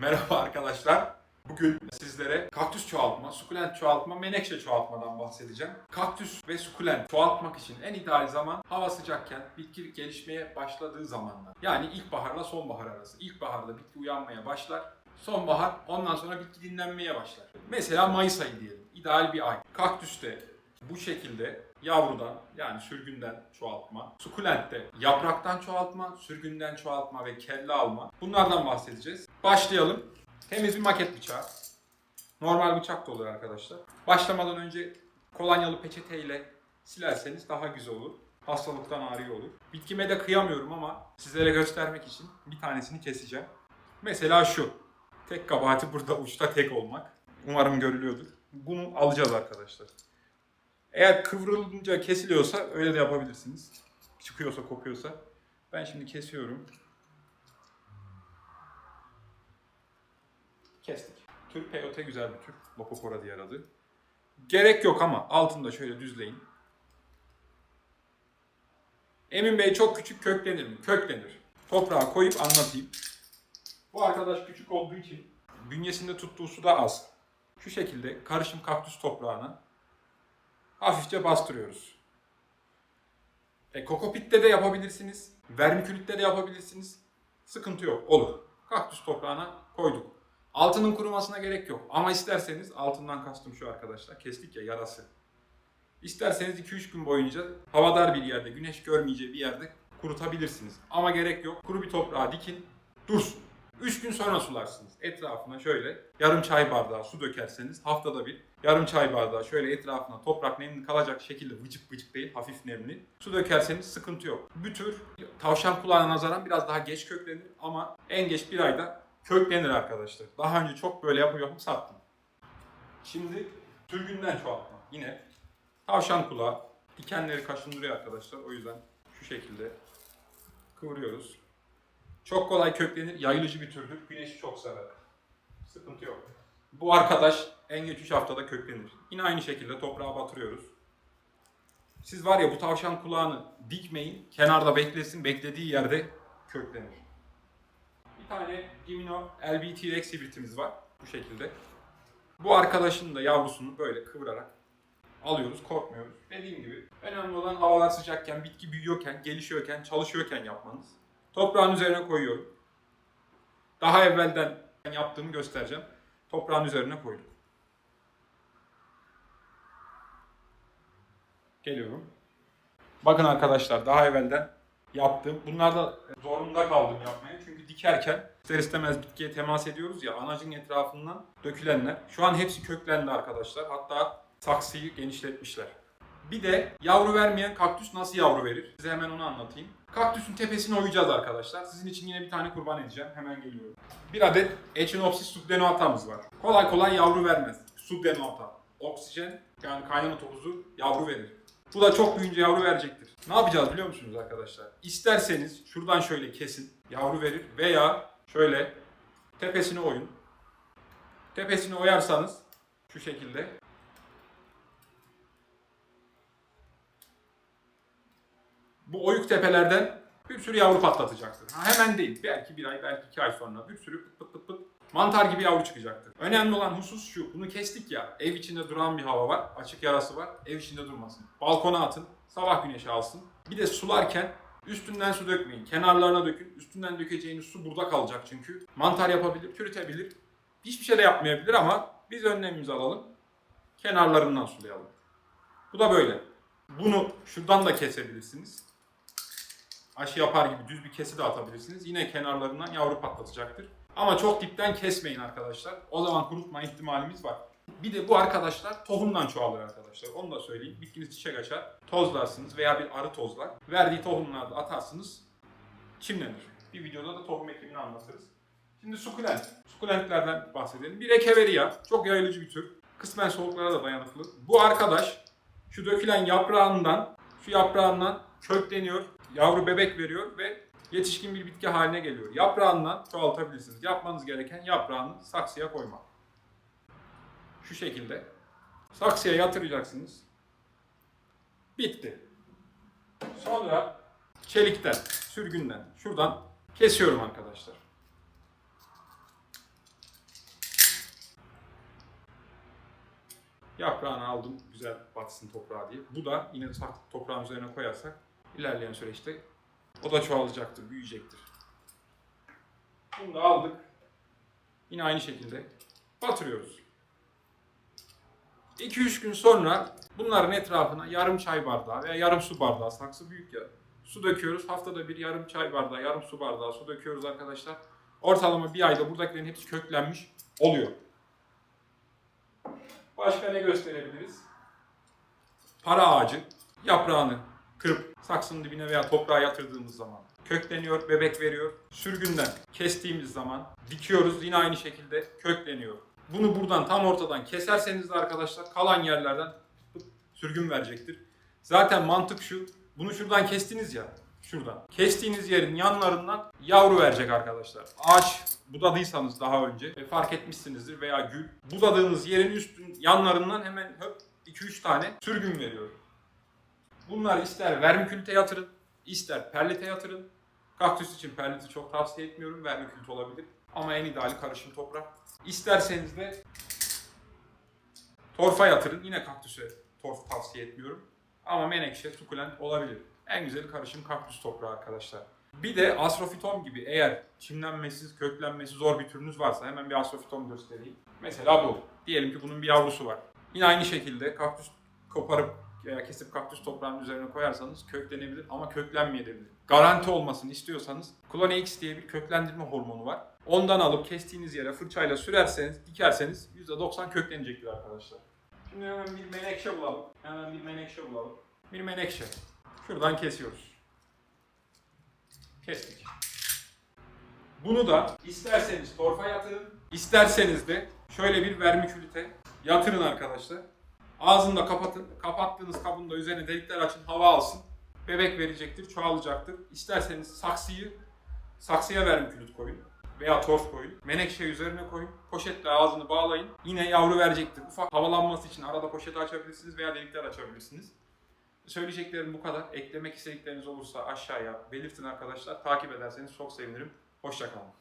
Merhaba arkadaşlar. Bugün sizlere kaktüs çoğaltma, sukulent çoğaltma, menekşe çoğaltmadan bahsedeceğim. Kaktüs ve sukulent çoğaltmak için en ideal zaman hava sıcakken bitki gelişmeye başladığı zamanlar. Yani ilkbaharla sonbahar arası. İlkbaharda bitki uyanmaya başlar. Sonbahar ondan sonra bitki dinlenmeye başlar. Mesela Mayıs ayı diyelim. İdeal bir ay. Kaktüste bu şekilde yavrudan yani sürgünden çoğaltma, sukulentte yapraktan çoğaltma, sürgünden çoğaltma ve kelle alma. Bunlardan bahsedeceğiz. Başlayalım. Temiz bir maket bıçağı. Normal bıçak da olur arkadaşlar. Başlamadan önce kolonyalı peçeteyle silerseniz daha güzel olur. Hastalıktan arıyor olur. Bitkime de kıyamıyorum ama sizlere göstermek için bir tanesini keseceğim. Mesela şu. Tek kabahati burada uçta tek olmak. Umarım görülüyordur. Bunu alacağız arkadaşlar. Eğer kıvrılınca kesiliyorsa öyle de yapabilirsiniz. Çıkıyorsa, kopuyorsa. Ben şimdi kesiyorum. Kestik. Tür peyote güzel bir tür. Lopopora diğer adı. Gerek yok ama altında şöyle düzleyin. Emin Bey çok küçük köklenir mi? Köklenir. Toprağa koyup anlatayım. Bu arkadaş küçük olduğu için bünyesinde tuttuğu su da az. Şu şekilde karışım kaktüs toprağına hafifçe bastırıyoruz. E, kokopitte de yapabilirsiniz. Vermikülitte de yapabilirsiniz. Sıkıntı yok. Olur. Kaktüs toprağına koyduk. Altının kurumasına gerek yok. Ama isterseniz altından kastım şu arkadaşlar. Kestik ya yarası. İsterseniz 2-3 gün boyunca havadar bir yerde, güneş görmeyeceği bir yerde kurutabilirsiniz. Ama gerek yok. Kuru bir toprağa dikin, dursun. 3 gün sonra sularsınız. Etrafına şöyle yarım çay bardağı su dökerseniz haftada bir yarım çay bardağı şöyle etrafına toprak nemli kalacak şekilde vıcık vıcık değil hafif nemli su dökerseniz sıkıntı yok. Bu tür tavşan kulağına nazaran biraz daha geç köklenir ama en geç bir ayda köklenir arkadaşlar. Daha önce çok böyle yapıp sattım. Şimdi sürgünden çoğaltma. Yine tavşan kulağı dikenleri kaşındırıyor arkadaşlar. O yüzden şu şekilde kıvırıyoruz. Çok kolay köklenir, yayılıcı bir türdür. Güneşi çok sever. Sıkıntı yok. Bu arkadaş en geç 3 haftada köklenir. Yine aynı şekilde toprağa batırıyoruz. Siz var ya bu tavşan kulağını dikmeyin, kenarda beklesin, beklediği yerde köklenir. Bir tane Gimino LBT Rex hibritimiz var bu şekilde. Bu arkadaşın da yavrusunu böyle kıvırarak alıyoruz, korkmuyoruz. Dediğim gibi önemli olan havalar sıcakken, bitki büyüyorken, gelişiyorken, çalışıyorken yapmanız. Toprağın üzerine koyuyorum. Daha evvelden yaptığımı göstereceğim. Toprağın üzerine koydum. Geliyorum. Bakın arkadaşlar daha evvelden yaptım. Bunlarda zorunda kaldım yapmaya. Çünkü dikerken ister istemez bitkiye temas ediyoruz ya anacın etrafından dökülenler. Şu an hepsi köklendi arkadaşlar. Hatta saksıyı genişletmişler. Bir de yavru vermeyen kaktüs nasıl yavru verir? Size hemen onu anlatayım. Kaktüsün tepesini oyacağız arkadaşlar. Sizin için yine bir tane kurban edeceğim. Hemen geliyorum. Bir adet Echinopsis subdenuatamız var. Kolay kolay yavru vermez. Subdenuata. Oksijen yani kaynama topuzu yavru verir. Bu da çok büyüyünce yavru verecektir. Ne yapacağız biliyor musunuz arkadaşlar? İsterseniz şuradan şöyle kesin yavru verir veya şöyle tepesini oyun. Tepesini oyarsanız şu şekilde bu oyuk tepelerden bir sürü yavru patlatacaktır. Ha, hemen değil. Belki bir ay, belki iki ay sonra bir sürü pıt pıt pıt pıt mantar gibi yavru çıkacaktır. Önemli olan husus şu. Bunu kestik ya. Ev içinde duran bir hava var. Açık yarası var. Ev içinde durmasın. Balkona atın. Sabah güneşi alsın. Bir de sularken üstünden su dökmeyin. Kenarlarına dökün. Üstünden dökeceğiniz su burada kalacak çünkü. Mantar yapabilir, çürütebilir. Hiçbir şey de yapmayabilir ama biz önlemimizi alalım. Kenarlarından sulayalım. Bu da böyle. Bunu şuradan da kesebilirsiniz aşı yapar gibi düz bir kesi de atabilirsiniz. Yine kenarlarından yavru patlatacaktır. Ama çok dipten kesmeyin arkadaşlar. O zaman kurutma ihtimalimiz var. Bir de bu arkadaşlar tohumdan çoğalır arkadaşlar. Onu da söyleyeyim. Bitkiniz çiçek açar. Tozlarsınız veya bir arı tozlar. Verdiği tohumları da atarsınız. Çimlenir. Bir videoda da tohum ekimini anlatırız. Şimdi sukulent. Sukulentlerden bahsedelim. Bir ekeveria. Çok yayılıcı bir tür. Kısmen soğuklara da dayanıklı. Bu arkadaş şu dökülen yaprağından, şu yaprağından kökleniyor, yavru bebek veriyor ve yetişkin bir bitki haline geliyor. Yaprağından çoğaltabilirsiniz. Yapmanız gereken yaprağını saksıya koymak. Şu şekilde. Saksıya yatıracaksınız. Bitti. Sonra çelikten, sürgünden, şuradan kesiyorum arkadaşlar. Yaprağını aldım güzel batsın toprağa diye. Bu da yine toprağın üzerine koyarsak ilerleyen süreçte o da çoğalacaktır, büyüyecektir. Bunu da aldık. Yine aynı şekilde batırıyoruz. 2-3 gün sonra bunların etrafına yarım çay bardağı veya yarım su bardağı, saksı büyük ya, su döküyoruz. Haftada bir yarım çay bardağı, yarım su bardağı su döküyoruz arkadaşlar. Ortalama bir ayda buradakilerin hepsi köklenmiş oluyor. Başka ne gösterebiliriz? Para ağacı yaprağını kırıp saksının dibine veya toprağa yatırdığımız zaman kökleniyor, bebek veriyor. Sürgünden kestiğimiz zaman dikiyoruz yine aynı şekilde kökleniyor. Bunu buradan tam ortadan keserseniz de arkadaşlar kalan yerlerden sürgün verecektir. Zaten mantık şu. Bunu şuradan kestiniz ya. Şuradan. Kestiğiniz yerin yanlarından yavru verecek arkadaşlar. Ağaç budadıysanız daha önce e, fark etmişsinizdir veya gül. Budadığınız yerin üstün yanlarından hemen höp 2-3 tane sürgün veriyor. Bunlar ister vermikülite yatırın, ister perlite yatırın. Kaktüs için perliti çok tavsiye etmiyorum. Vermikülit olabilir. Ama en ideali karışım toprak. İsterseniz de torfa yatırın. Yine kaktüse torf tavsiye etmiyorum. Ama menekşe, sukulent olabilir. En güzeli karışım kaktüs toprağı arkadaşlar. Bir de astrofitom gibi eğer çimlenmesi, köklenmesi zor bir türünüz varsa hemen bir astrofitom göstereyim. Mesela bu. Diyelim ki bunun bir yavrusu var. Yine aynı şekilde kaktüs koparıp veya kesip kaktüs toprağının üzerine koyarsanız köklenebilir ama köklenmeyebilir. Garanti olmasını istiyorsanız Clonex diye bir köklendirme hormonu var. Ondan alıp kestiğiniz yere fırçayla sürerseniz, dikerseniz %90 köklenecektir arkadaşlar. Şimdi hemen bir menekşe bulalım. Hemen bir menekşe bulalım. Bir menekşe. Şuradan kesiyoruz. Kestik. Bunu da isterseniz torfa yatırın, isterseniz de şöyle bir vermikülite yatırın arkadaşlar. Ağzını da kapatın. Kapattığınız kabın da üzerine delikler açın, hava alsın. Bebek verecektir, çoğalacaktır. İsterseniz saksıyı, saksıya vermikülit koyun veya torf koyun. Menekşe üzerine koyun. Poşetle ağzını bağlayın. Yine yavru verecektir. Ufak havalanması için arada poşeti açabilirsiniz veya delikler açabilirsiniz. Söyleyeceklerim bu kadar. Eklemek istedikleriniz olursa aşağıya belirtin arkadaşlar. Takip ederseniz çok sevinirim. Hoşçakalın.